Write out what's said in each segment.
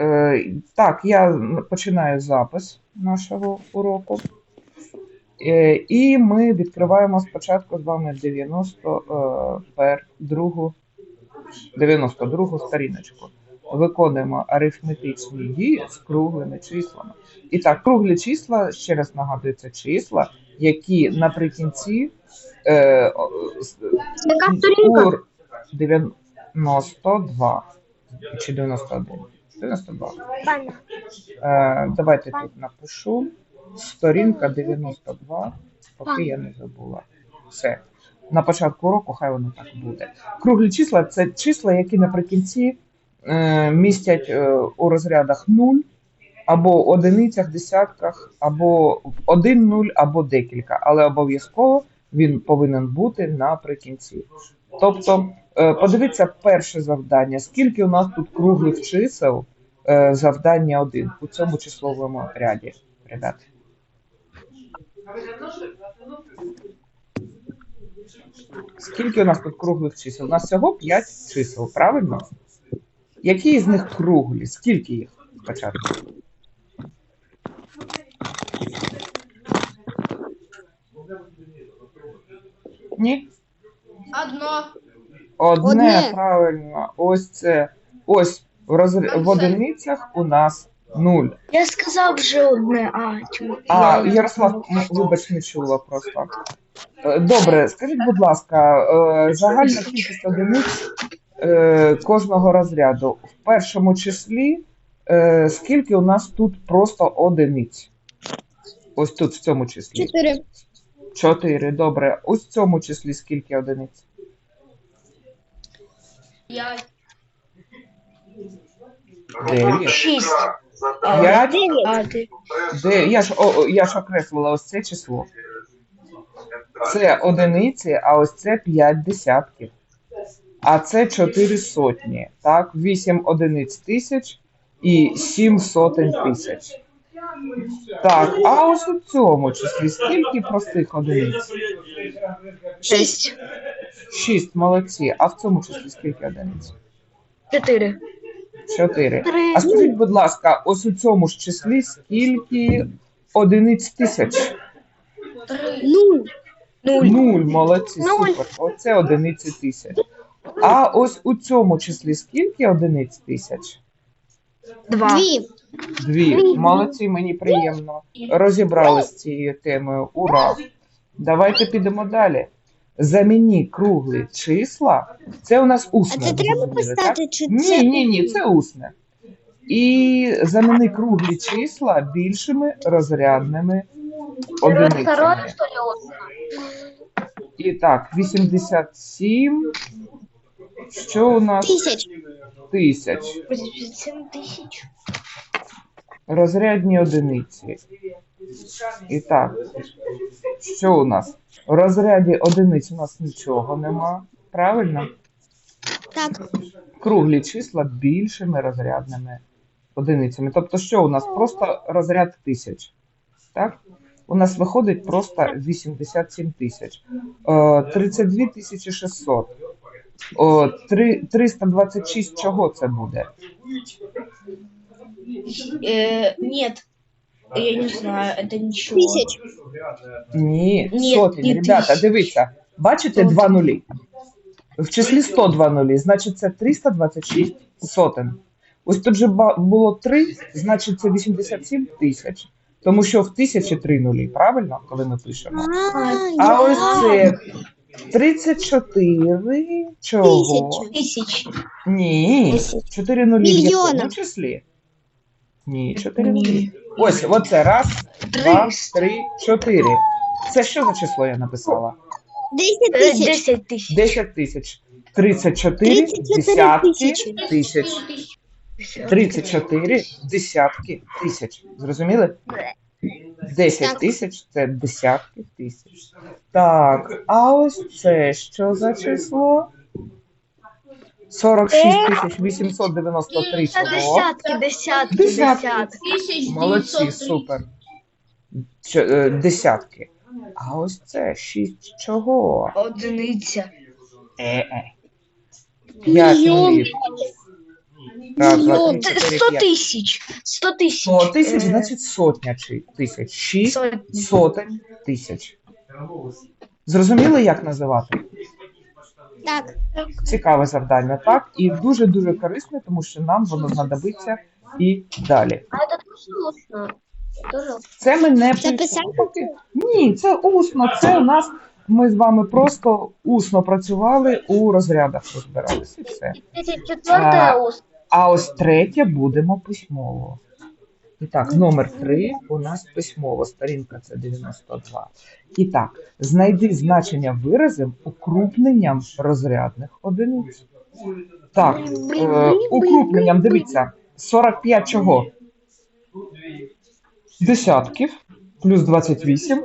Е, так, я починаю запис нашого уроку. Е, і ми відкриваємо спочатку з вами 92, 92 сторіночку. Виконуємо арифметичні дії з круглими числами. І так, круглі числа, ще раз нагадую, це числа, які наприкінці е, Яка сторінка? 92 чи 91. 92. Паня. Е, давайте тут напишу. Сторінка 92, поки я не забула. Все. На початку уроку хай воно так буде. Круглі числа це числа, які наприкінці е, містять е, у розрядах 0, або одиницях, десятках, або 1 0, або декілька, але обов'язково він повинен бути наприкінці. Тобто, е, подивіться перше завдання. Скільки у нас тут круглих чисел? Е, завдання 1 у цьому числовому ряді, ребят. Скільки у нас тут круглих чисел? У нас всього 5 чисел, правильно? Які з них круглі? Скільки їх спочатку? Ні? Одно. Одне, Одне. правильно. Ось це. Ось в, розр... в одиницях у нас 0. Я сказав вже одне, а чому? А, Ярослав, м, вибач, не чула просто. Е, Добре, скажіть, будь ласка, е, загальна кількість одиниць е, кожного розряду. В першому числі е, скільки у нас тут просто одиниць? Ось тут в цьому числі. Чотири. Чотири. Добре. Ось в цьому числі скільки одиниць? П'ять. Дев'ять. Шість. Де я ж о, о, я ж окреслила ось це число. Це одиниці, а ось це 5 десятків. А це 4 сотні. Так, 8 одиниць тисяч і 7 сотень тисяч. Так, а ось у цьому числі скільки простих одиниць? Шість. 6, молодці. А в цьому числі скільки одиниць? Чотири. 4. Три. А скажіть, будь ласка, ось у цьому ж числі скільки одиниць тисяч? Нуль. Нуль. Нуль, молодці, супер. Оце одиниці тисяч. А ось у цьому числі скільки одиниць тисяч? Два. Дві. Дві. Молодці, мені приємно. Розібрались з цією темою. Ура! Давайте підемо далі. Заміні круглі числа. Це у нас усне. А це треба так? чи Ні, це? ні, ні, це усне. І заміни круглі числа більшими розрядними одиницями. І так, 87. Що у нас? Тисяч. Тисяч. Тисяч. Розрядні одиниці. І так, що у нас? В розряді одиниць у нас нічого нема. Правильно? Так. Круглі числа більшими розрядними одиницями. Тобто, що у нас? Просто розряд тисяч. Так? У нас виходить просто 87 тисяч. Е, 32 тисячі 600. О, три- 326 чого це буде? Э, нет, я не знаю, это ничего. Тисяч. Ні, Ні, сотень. ні, Ребята, тисяч. дивіться. Бачите два нулі? В числі 100 два нулі, значить це 326 сотень. Ось тут же ба- було 3, значить це 87 тисяч. Тому що в тисячі три нулі, правильно, коли ми пишемо? А ось це 34 чого? Тысяч. Ні, Десять. 4 нулі в Мільйона. якому числі? Ні, 4 нулі. Ось, оце раз, два, три, чотири. Це що за число я написала? Десять Э, тисяч. Десять тысяч. 10 тисяч. 34 34 десятки тисячі. тисяч. 34 десятки тисяч. Зрозуміли? 10 Так. тисяч це десятки тисяч. Так, а ось це що за число? 46 тисяч 893 чого? Десятки, десятки, Десятки. десятки. Молодці, супер. Ч- е, десятки. А ось це 6 чого? Одиниця. Е-е. П'ять Мільйон. нулів. Раз, два, три, чотири, 100 п'ять. тисяч. 100 тисяч. 100 тисяч, Е, значить сотня чи тисяч. Шість сотні. сотень тисяч. Зрозуміли, як називати? Так. Цікаве завдання, так? І дуже-дуже корисне, тому що нам воно знадобиться і далі. А это тоже устно? Тоже Це ми не Це писати? Ні, це усно. Це у нас ми з вами просто усно працювали у розрядах розбиралися все. четвертая устно. А ось третє будемо письмово. І так, номер 3 у нас письмово, сторінка це 92. І так, знайди значення виразів укрупненням розрядних одиниць. Так, е, укрупненням, дивіться, 45 чого? Десятків плюс 28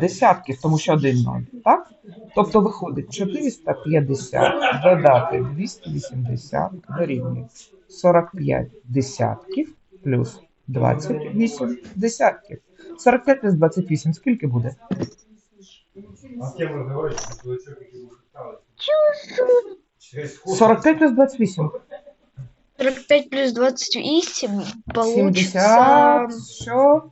десятків, тому що один ноль, так? Тобто виходить 450 додати 280 дорівнює 45 десятків плюс 28 десятків. 45 плюс 28 скільки буде? Ход. 45 плюс 28. 45 плюс 28 получится 70, що?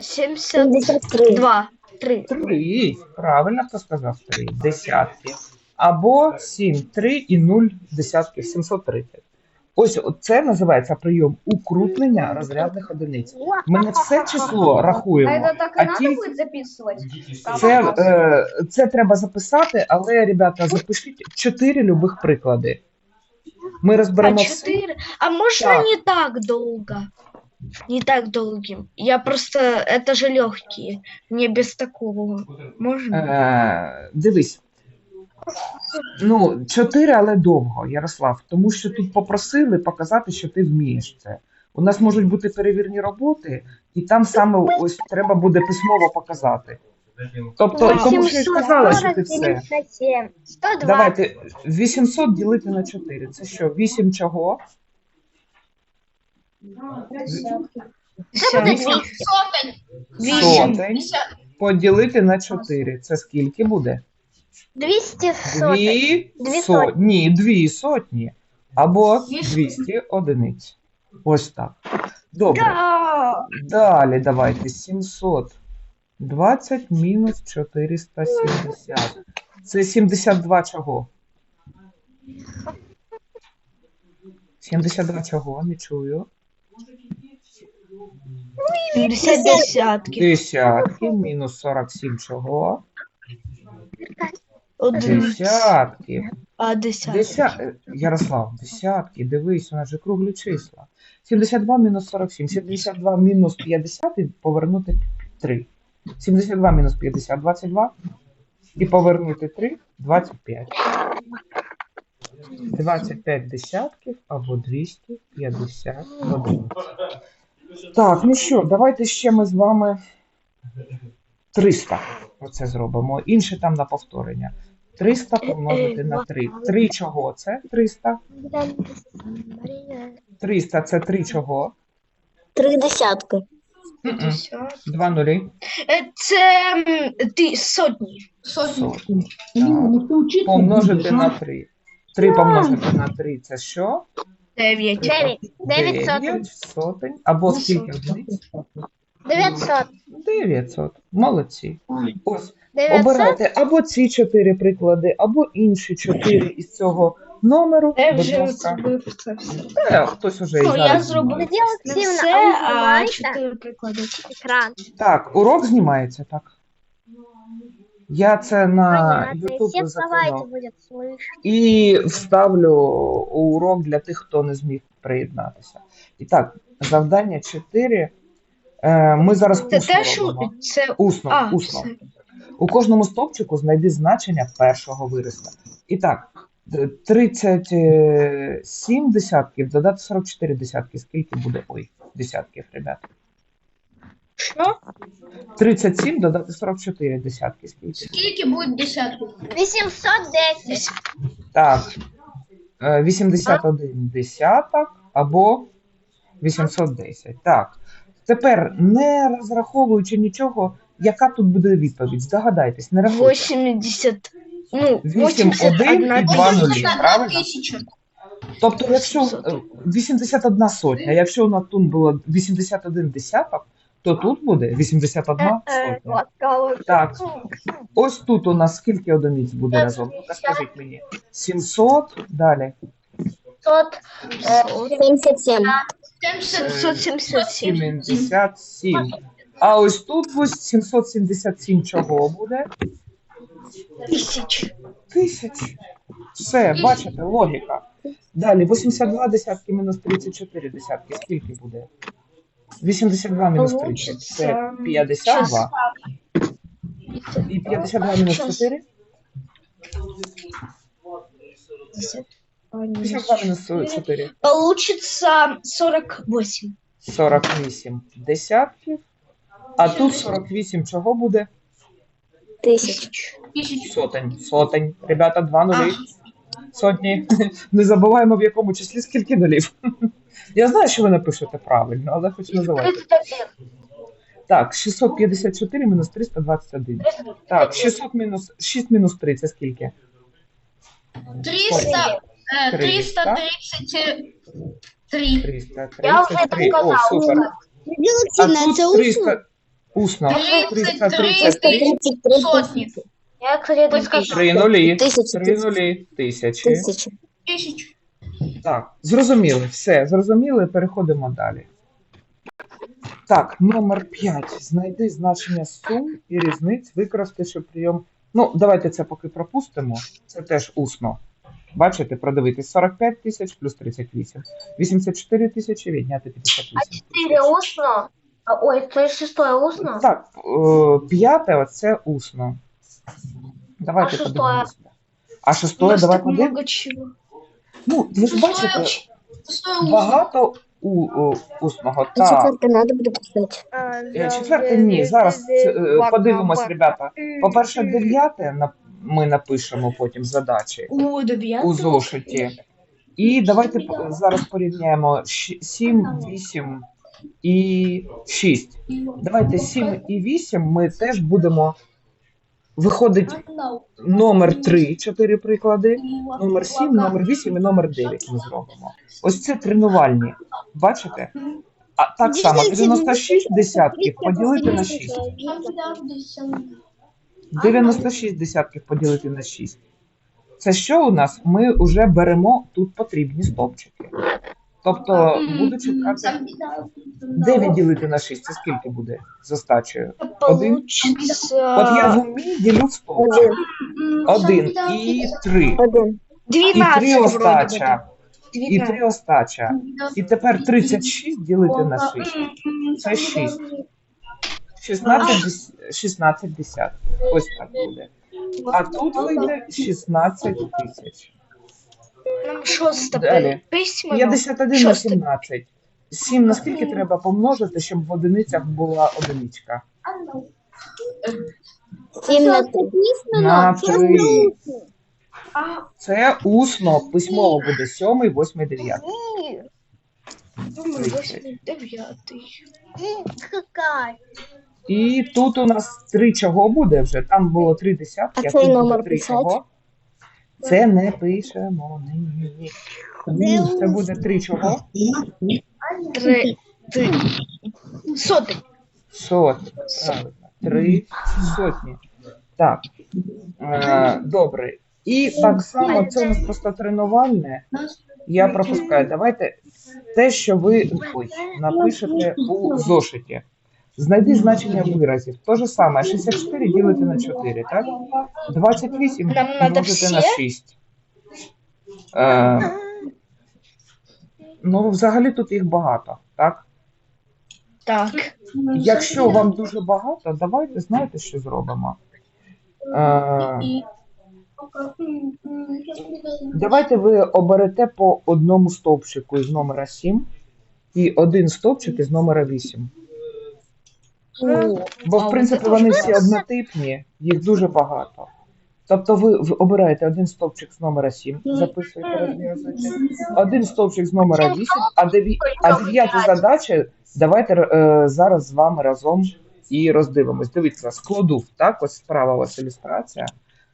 72. 3. 3. Правильно, хто сказав 3. Десятки. Або 7, 3 і 0 десятків, 730. Ось це називається прийом укрупнення розрядних одиниць. Ми не все число А рахуємо, это так а и надо ті, будет записывать? Це, е, це треба записати, але, ребята, запишіть чотири любих приклади. Ми А розберемо все. 4. А можно Так. не так долго? Не так долгим. Я просто... Это же легкие. Мне без такого. Можно? Е, дивись. Ну, чотири, але довго, Ярослав, тому що тут попросили показати, що ти вмієш це. У нас можуть бути перевірні роботи, і там саме ось треба буде письмово показати. Тобто, тому що я сказала, що ти все. 7. 102. Давайте 800 ділити на 4. Це що? 8 чого? Всё. Сотень. Вісім. Сотень поділити на 4. Це скільки буде? 200 Дві Дві сотні. Ні, дві сотні. Або Дві 200 одиниць. Ось так. Добре. Да. Далі давайте 720 мінус 470. Це 72 чого? 72 чого? Не чую. 70 десятки. Десятки мінус 47 чого? Десятки. А десятки. Деся... Ярослав, десятки, дивись, у нас же круглі числа. 72 мінус 47. 72 мінус 50 і повернути 3. 72 мінус 50 22. І повернути 3 25. 25 десятків або 251. Так, ну що, давайте ще ми з вами 300. Оце зробимо. Інше там на повторення. 300 помножити на 3. 3 чого це? 300. 300 це 3 чого? Три десятки. Два нулі. Е, Це м, ти сотні. Сотень. Сотні. Так. Помножити на 3. 3 помножити на 3 це що? Дев'ять. Дев'ять. Дев'ять сотень. 9 сотень. Або Ну, скільки сотень. одиниць? 900. 900. Молодці. Ось. 900. Обирайте або ці 4 приклади, або інші 4 із цього номеру. Я вже зробив це все. Е, Хтось уже і Ну, я зараз зробив не Олексіївна, все, а а знімаєте? чотири приклади. Екран. Так, урок знімається, так. Я це на Понятно. YouTube Все слова эти закинув. будет слышать. І вставлю урок для тих, хто не зміг приєднатися. І так, завдання 4. Е, Ми зараз Це усно теж робимо. це. Усно, А, усно. це. У кожному стовпчику знайди значення першого виразка. І так, 37 десятків додати 44 десятки. Скільки буде? Ой, десятків, ребят. Що? 37 додати 44 десятки. Скільки? Скільки будет десятки? 810. Так. е, 81 десяток або 810. Так. Тепер, не розраховуючи нічого, яка тут буде відповідь? Здогадайтесь, не рахуйте. 80. Ну, Вісім, 81 і два нулі. Правильно? Тобто, якщо е, 81 сотня, якщо у нас тут було 81 десяток, то тут буде 81 сотня. Так, ось тут у нас скільки одиниць буде разом? Ну-ка скажіть мені. 700, далі. 77. 777. 77. А ось тут ось 777 чого буде? Тисяч. Тисяч. Все, бачите, логіка. Далі 82 десятки мінус 34 десятки. Скільки буде? 82 мінус 30. Це 52. І 52 мінус 4? 52 мінус 4. Получится 48. 48 десятків. А тут 48 чого буде? Тисяч. Сотень. Сотень. Ребята, два нулі. Сотні. Не забуваємо в якому числі скільки нулів. Я знаю, що ви напишете правильно, але хоч називайте. Так, 654 мінус 321. Так, 600 мінус 6 мінус 3 це скільки? 300, э, 300. 333. 333. О, супер. А тут 300 усно. 333. Сотни. Я, кстати, скажу. Три нулі. Тисячі. Три нулі. Тисячі. Тисячі. Тысяч. Так, зрозуміли, все, зрозуміли, переходимо далі. Так, номер 5. Знайди значення сум і різниць, використавши прийом. Ну, давайте це поки пропустимо. Це теж усно. Бачите, продивитись 45 тисяч плюс 38. 84 тисячі відняти 58. Четыре устно. А, Ой, есть шестое устно? Так, е, п'яте оце усно. Давайте А шестое? подивимося. А шестое, нас давай так подивимося. Ну, ви ж бачите, багато у, у, усного. А Так. четвертое надо буде писати. Е, Четверте ні. Зараз е, подивимось, ребята. По-перше, дев'яте на- ми напишемо потім задачі дев'ятого. у зошиті. І давайте зараз порівняємо 7, 8 і 6. Давайте 7 і 8 ми теж будемо. Виходить номер 3, 4 приклади, номер 7, номер 8 і номер 9 ми зробимо. Ось це тренувальні. Бачите? А так само 96 десятків поділити на 6. 96 десятків поділити на 6. Це що у нас? Ми вже беремо тут потрібні стовпчики. Тобто, буду чекати 9 ділити на 6. Це скільки буде з остачею? Один? От я в умі ділю в стовпчик. Один і три. І 12 три остача. І три остача. І тепер 36 ділити на 6. Це 6. 16, 16 десятків. Ось так буде. А тут вийде 16 тисяч. Нам шосте Далі. письмо. 51 на Шосте. 17. 7 наскільки треба помножити, щоб в одиницях була одиничка? На три. На 3. Це усно, письмово буде 7, 8, 9. Думаю, восьмий, дев'ятий. І тут у нас 3 чого буде вже. Там було 3 десятки, А а тут буде номер 3 писать? чого. Це не пишемо. Ні, ні, ні. Це буде 3 чого? Три. Три. Сотий. Сотні. Правильно. Три сотні. Так. Е, добре. І так само це у нас просто тренувальне. Я пропускаю. Давайте те, що ви ой, напишете у зошиті. Знайди значення виразів. То же саме, 64 ділити на 4, так? 28 Нам надо множити на всі? 6. Е, ну, взагалі тут їх багато, так? Так. Якщо вам дуже багато, давайте знаєте, що зробимо. Е, давайте ви оберете по одному стовпчику із номера 7 і один стовпчик із номера 8. Бо, в принципі, вони всі однотипні, їх дуже багато. Тобто ви обираєте один стовпчик з номера 7, записуєте, розв'язуєте, один стовпчик з номера 8, а, деві... а дев'ята задача давайте е, зараз з вами разом і роздивимось. Дивіться, складув, так? Ось справа у вас ілюстрація.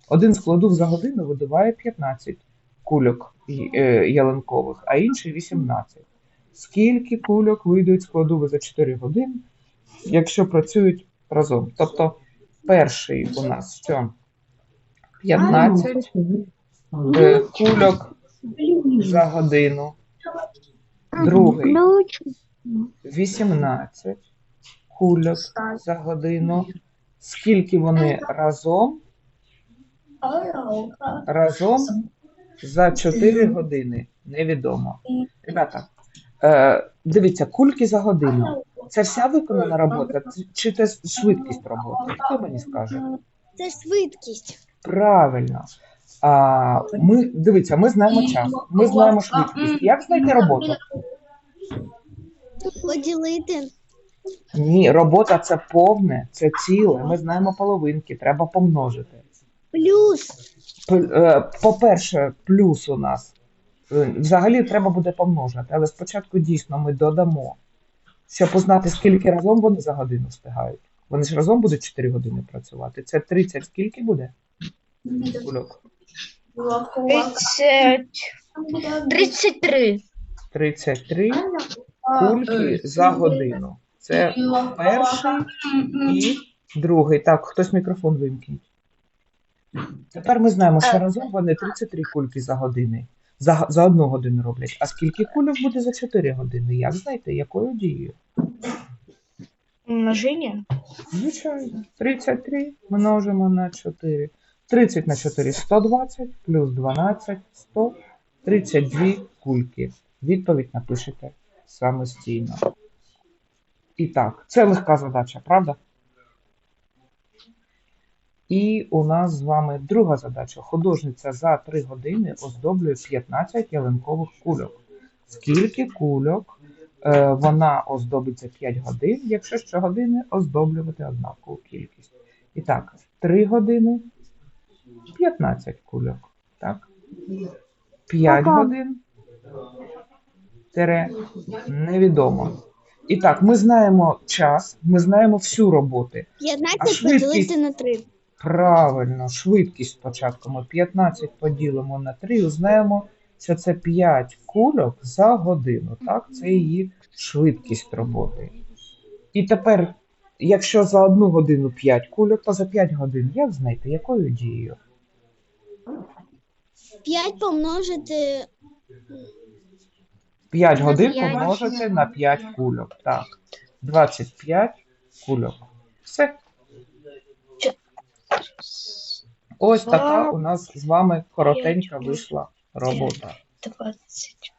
Один складув за годину видуває 15. кульок е, ялинкових, а інший 18. Скільки кульок вийдуть з кладови за 4 години, якщо працюють разом? Тобто перший у нас що? 15 е, кульок за годину, другий 18 кульок за годину. Скільки вони разом? Разом за 4 години. Невідомо. Ребята, е, дивіться, кульки за годину. Це вся виконана робота, чи це швидкість роботи? Хто мені скаже? Це швидкість. Правильно. А, ми, дивіться, ми знаємо час, ми знаємо швидкість. Як знайти роботу? Поділити. Ні, робота це повне, це ціле. Ми знаємо половинки, треба помножити. Плюс. Е, По-перше, плюс у нас. е, Взагалі треба буде помножити, але спочатку дійсно ми додамо, щоб узнати, скільки разом вони за годину встигають. Вони ж разом будуть 4 години працювати. Це 30 скільки буде? Кульок? 30, 33. 33 кульки за годину. Це перший і другий. Так, хтось мікрофон вимкніть. Тепер ми знаємо, що разом вони 33 кульки за години. За, за одну годину роблять. А скільки кульок буде за 4 години? Як знайти, якою дією? Умножение. Звичайно. 33 множимо на 4. 30 на 4 120, плюс 12 100, 32 кульки. Відповідь напишете самостійно. І так, це легка задача, правда? І у нас з вами друга задача. Художниця за 3 години оздоблює 15 ялинкових кульок. Скільки кульок е, вона оздобить за 5 годин, якщо щогодини оздоблювати однакову кількість. І так, 3 години 15 кульок. Так? 5 годин тире невідомо. І так, ми знаємо час, ми знаємо всю роботу. 15 швидкість? поділити на 3. Правильно, швидкість спочатку. Ми 15 поділимо на 3 узнаємо, що це 5 кульок за годину. Так, це її швидкість роботи. І тепер, якщо за одну годину 5 кульок, то за 5 годин як знайти, якою дією? 5 помножити 5 годин помножити на 5 кульок. Так. 25 кульок. Все. Ось така у нас з вами коротенька вийшла робота. 20.